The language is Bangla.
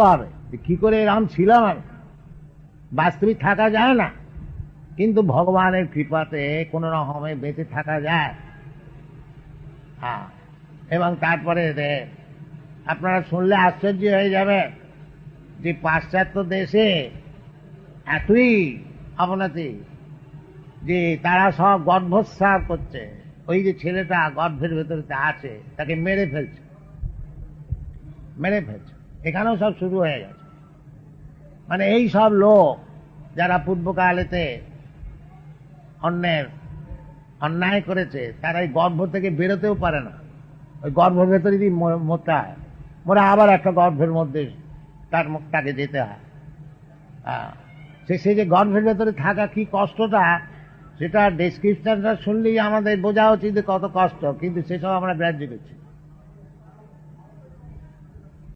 হবে। কি করে এরম ছিলাম আমি? বাস্তবিক থাকা যায় না। কিন্তু ভগবানের কৃপাতে কোন রকমে বেঁচে থাকা যায়। হ্যাঁ। এবং তারপরে আপনারা শুনলে আশ্চর্য হয়ে যাবে যে পাশ্চাত্য দেশে এতই অবনতি যে তারা সব গর্ভস্রাব করছে। ওই যে ছেলেটা গর্ভের ভেতরে আছে, তাকে মেরে ফেলছে। মেরে ফেলছে। এখানেও সব শুরু হয়ে গেছে। মানে এই সব লোক যারা পূর্বকালেতে অন্যের অন্যায় করেছে, তারা এই গর্ভ থেকে বেরোতেও পারে না। ওই গর্ভের ভেতরে যদি ম- মরতে হয় মরে আবার একটা গর্ভের মধ্যে তার তাকে যেতে হয়। সে সে যে গর্ভের ভেতরে থাকা কি কষ্টটা, সেটা ডেসক্রিপশনটা শুনলেই আমাদের বোঝা উচিত কত কষ্ট, কিন্তু সেসব আমরা গ্রাহ্য করছি।